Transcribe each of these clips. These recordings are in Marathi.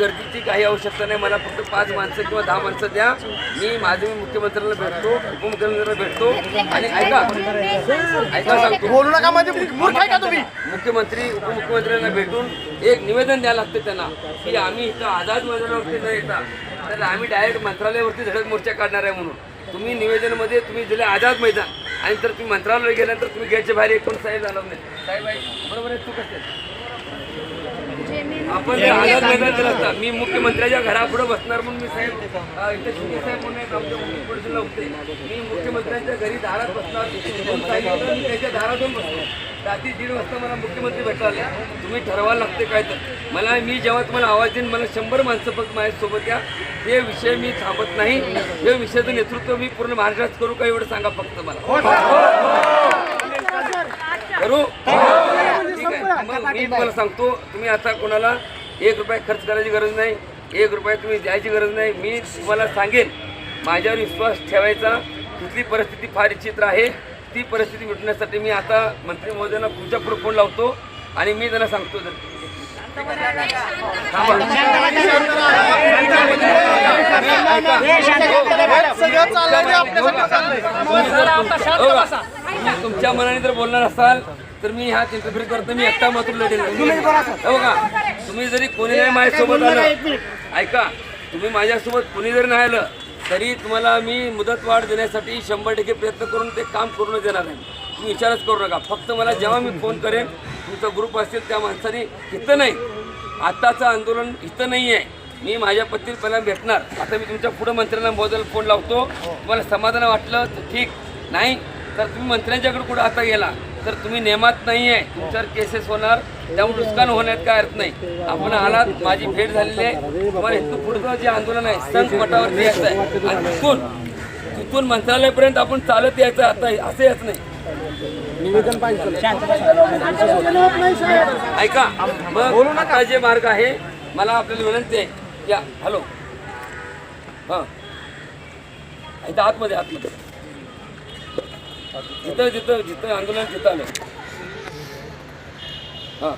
गर्दीची काही आवश्यकता नाही. मला फक्त पाच माणसं किंवा दहा माणसं द्या. मी माझे मी मुख्यमंत्र्यांना भेटतो उपमुख्यमंत्र्यांना भेटतो. आणि ऐका. ऐका सांगतो. बोलू नका म्हणजे मूर्ख आहे का तुम्ही? मुख्यमंत्री उपमुख्यमंत्र्यांना भेटून एक निवेदन द्यायला लागते त्यांना की आम्ही इथं आझाद मैदानावरती न येता तर आम्ही डायरेक्ट मंत्रालयावरती झडक मोर्चा काढणार आहे म्हणून. तुम्ही निवेदनामध्ये तुम्ही दिले आझाद मैदान आणि तर तुम्ही मंत्रालय गेल्यानंतर तुम्ही गेटच्या बाहेर एक पण साहेब झाला नाही. साहेब बरोबर आहे चूक असेल. आपण दिलं असतं मी मुख्यमंत्र्याच्या घरापुढे बसणार म्हणून मी साहेब इथे शिंदे साहेब म्हणून एक आमच्या मुख्यमंत्र्यांना होते मी मुख्यमंत्र्यांच्या घरी दारात बसणार मी त्याच्या दारातून बसतो रात्री दीड वाजता मला मुख्यमंत्री भेटायला तुम्ही ठरवायला लागते काय तर. मला मी जेव्हा तुम्हाला आवाज देईन मला शंभर माणसं फक्त माझ्यासोबत या. हे विषय मी थांबत नाही. हे विषयाचं नेतृत्व मी पूर्ण महाराष्ट्रात करू का एवढं सांगा फक्त मला. करू ठीक आहे मग मी तुम्हाला सांगतो तुम्ही आता कोणाला एक रुपया खर्च करायची गरज नाही एक रुपया तुम्ही द्यायची गरज नाही. मी तुम्हाला सांगेन माझ्यावर विश्वास ठेवायचा कुठली परिस्थिती फार विचित्र आहे ती परिस्थिती मिटण्यासाठी मी आता मंत्री महोदयांना पुढच्या पुढे फोन लावतो आणि मी त्यांना सांगतो जर हो तुमच्या मनाने जर बोलणार असाल तर मी ह्या इंटरफिअर करतो मी एकटा मात्र लढेल. हो का तुम्ही जरी कोणी नाही माझ्यासोबत आलं ऐका तुम्ही माझ्यासोबत कोणी जरी नाही आलं तरी तुम्हाला मी मुदत वाढ देण्यासाठी शंभर टक्के प्रयत्न करून ते काम करूनच देणार नाही. तुम्ही विचारच करू नका. फक्त मला जेव्हा मी फोन करेन तुमचा ग्रुप असेल त्या माणसाने इथं नाही आत्ताचं आंदोलन इथं नाही आहे मी माझ्या पत्नीला पहिला भेटणार. आता मी तुमच्या पुढं मंत्र्यांना मोदल फोन लावतो. तुम्हाला समाधान वाटलं तर ठीक. नाही तर तुम्ही मंत्र्यांच्याकडे कुठं आता गेला? तर तुम्ही नेमात नाही आहे तुमच्यावर केसेस होणार. त्यामुळे नुकसान होण्यात काय अर्थ नाही. आपण आलात. माझी भेट झालेली आहे. तुम्हाला इथून पुढचं जे आंदोलन आहे संत मठावरती यायचं आहे. आणि तिथून तिथून मंत्रालयापर्यंत आपण चालत यायचं आता असं याच नाही. ऐका मग आता जे मार्ग आहे मला आपल्याला विनंती आहे. या हॅलो. हां. इथं आतमध्ये आतमध्ये. जिथं जिथं जिथं आंदोलन तिथं आलं. हां.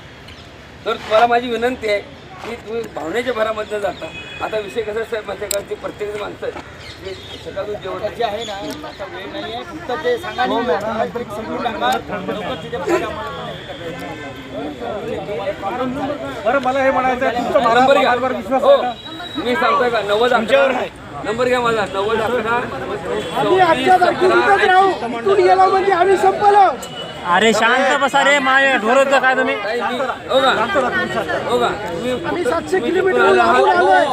तर तुम्हाला माझी विनंती आहे की तुम्ही भावनेच्या भरामध्ये जाता. आता विषय कसा साहेब आहे का? ते प्रत्येक माणसं आहेत. सकाळून जेवण जे आहे ना आता वेळ नाही आहे. फक्त ते सांगा आणि काहीतरी समजून टाका. लवकर तिथे बघा बरं मला हे म्हणायचं आहे तुमचं विश्वास हो. मी सांगतोय का? नव्वद अकरा नंबर घ्या माझा नव्वद अकरा आजच्या तारखेला इथंच राहू इथून गेलो म्हणजे आम्ही संपलो अरे शांत बसा रे माय ढोरत काय तुम्ही नाही, मी- हो का हो का तुम्ही आम्ही सातशे किलोमीटर लांबून. आलोय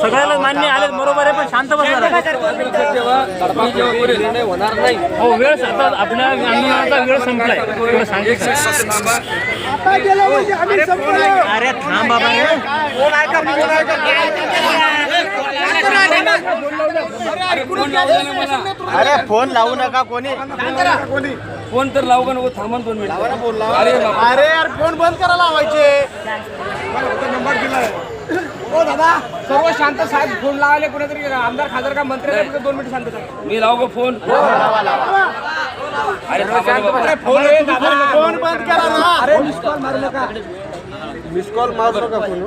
सगळ्याला मान्य आले बरोबर आहे पण शांत बसा जरा. लक्षात ठेवा मी जेव्हा पुढे निर्णय होणार नाही हो वेळ आता आपल्या आंदोलनाचा वेळ संपलाय थोडं सांग एक सेकंद थांबा. आता गेलो म्हणजे आम्ही संपलो अरे थांब बाबा अरे फोन लावू नका कोणी. फोन तर लावू का नको थांबा ना दोन मिनिट. अरे. अरे यार फोन बंद करा लावायचे. नंबर दिलाय हो दादा सर्व शांत साहेब फोन लावले कुणीतरी आमदार खासदार का मंत्री दोन मिनिट शांत मी लावू का फोन? अरे ना बाबा. फोन फोन बंद करा ना. अरे मिस कॉल मारू नका. मिस कॉल मारू नका फोन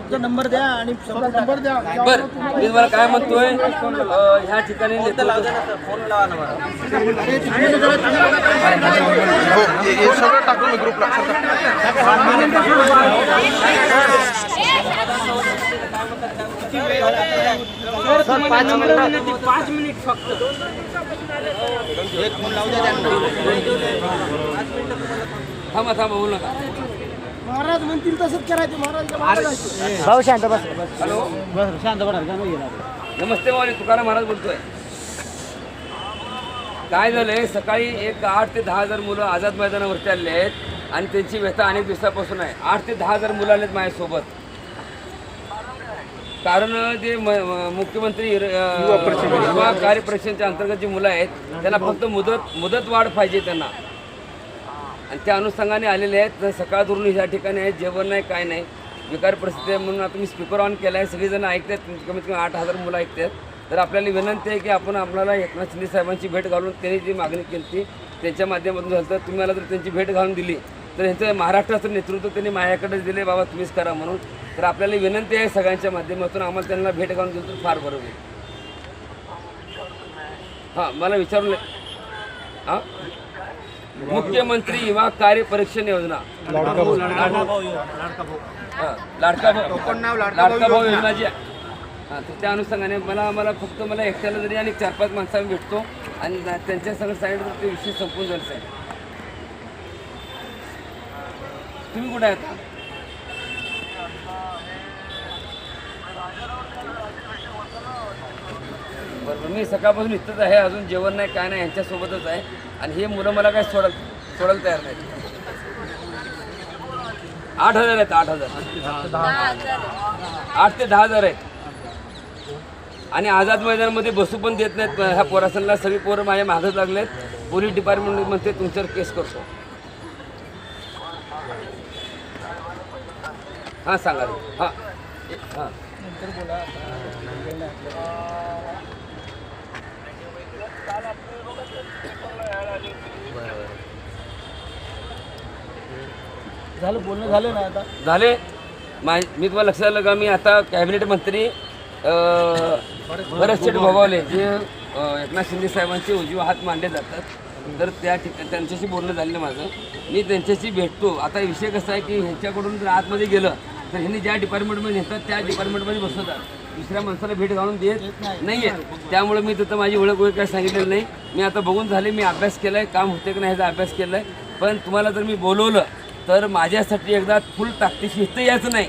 तुमचा नंबर द्या आणि नंबर द्या. बर. मी तुम्हाला काय म्हणतोय? ह्या ठिकाणी नेतृत्व- फोन लावा ना सगळं टाकून मी ग्रुपला पाच मिनिट. पाच मिनिट फक्त. एक फोन लावू द्या थांबा थांबा बोलू नका. महाराज म्हणतील तसंच करायचं जायचं. भाऊ शांत बस. हॅलो? बस शांत नमस्ते मावली तुकाराम महाराज बोलतोय. काय झालंय सकाळी एक आठ ते दहा हजार मुलं आझाद मैदानावरती आले आहेत आणि त्यांची व्यथा अनेक दिवसापासून आहे. आठ ते दहा हजार मुलं आलेत माझ्यासोबत. कारण जे म- म- मुख्यमंत्री युवा कार्यपरीक्षेच्या अंतर्गत जी मुलं आहेत त्यांना फक्त मुदत मुदत वाढ पाहिजे त्यांना. आणि त्या अनुषंगाने आलेले आहेत. तर सकाळ दुरून ह्या ठिकाणी आहेत. जेवण नाही काय नाही. विकार परिस्थिती आहे म्हणून आता मी स्पीकर ऑन केला आहे. सगळेजण ऐकतात कमीत कमी आठ हजार मुलं ऐकतात तर आपल्याला विनंती आहे की आपण आपल्याला एकनाथ शिंदे साहेबांची भेट घालून त्यांनी जी मागणी केली ती त्यांच्या माध्यमातून झालं. तर तुम्ही मला जर त्यांची भेट घालून दिली. तर ह्यांचं महाराष्ट्राचं नेतृत्व त्यांनी माझ्याकडेच दिले बाबा तुम्हीच करा म्हणून. तर आपल्याला विनंती आहे सगळ्यांच्या माध्यमातून आम्हाला त्यांना भेट घालून दिली तर फार बरं होईल. हां मला विचारून हां? मुख्यमंत्री युवा कार्य परीक्षण योजना. लाडका भाऊ लाडका भाऊ योजना. जी आहे. हां तर त्या अनुषंगाने मला मला फक्त मला एकट्याला जरी आणि चार पाच माणसांना भेटतो आणि त्यांच्या सगळं सांगितलं तर ते विषय संपून जाईल साहेब. तुम्ही कुठे आहेत? बरोबर मी सकाळपासून इथंच आहे अजून जेवण नाही काय नाही यांच्यासोबतच आहे. आणि हे मुलं मला काय सोडल सोडायला तयार नाही आठ हजार आहेत आठ हजार. आठ ते दहा हजार आहेत. आणि आझाद मैदानामध्ये बसू पण देत नाहीत ह्या पोरासनला सगळी पोरं माझ्या मागच लागलेत. पोलीस डिपार्टमेंट म्हणते तुमच्यावर केस करतो. हां सांगा. हां. हां. झालं बोलणं झालं ना आता? झाले. मा मी तुम्हाला लक्षात आलं का? मी आता कॅबिनेट मंत्री शेठ भोगावले जे अं, एकनाथ शिंदे साहेबांचे उजवे हात मांडले जातात. तर त्या ठिकाणी त्यांच्याशी बोलणं झालेलं माझं. मी त्यांच्याशी भेटतो. आता विषय कसा आहे की ह्यांच्याकडून जर आतमध्ये गेलं तर ह्यांनी ज्या डिपार्टमेंटमध्ये नेतात त्या डिपार्टमेंटमध्ये बसवतात. दुसऱ्या माणसाला भेट घालून देत नाही. आहे त्यामुळे मी तिथं माझी ओळख वगैरे काय सांगितलेलं नाही. मी आता बघून झाले मी अभ्यास केला आहे काम होते की नाही ह्याचा अभ्यास केला आहे पण तुम्हाला जर मी बोलवलं तर माझ्यासाठी एकदा फुल ताकदीशी इथं यायचं नाही.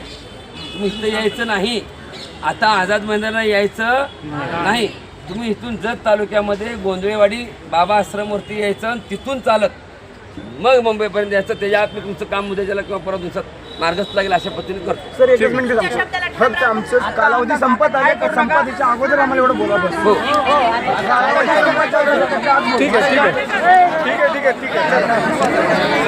तुम्ही इथं यायचं नाही. आता आझाद मैदानाला यायचं नाही. तुम्ही इथून जत तालुक्यामध्ये गोंधळेवाडी बाबा आश्रमवरती यायचं आणि तिथून चालत मग मुंबईपर्यंत यायचं. त्याच्या आत मी तुमचं काम उद्याच्याला किंवा परत दिवसात मार्गस्थ लागेल अशा पद्धतीने करतो. सर एकच मिनिट फक्त आमचं कालावधी संपत आले तर संपादीच्या अगोदर आम्हाला एवढं बोला बस. हो. ठीक आहे ठीक आहे. ठीक आहे ठीक आहे ठीक आहे.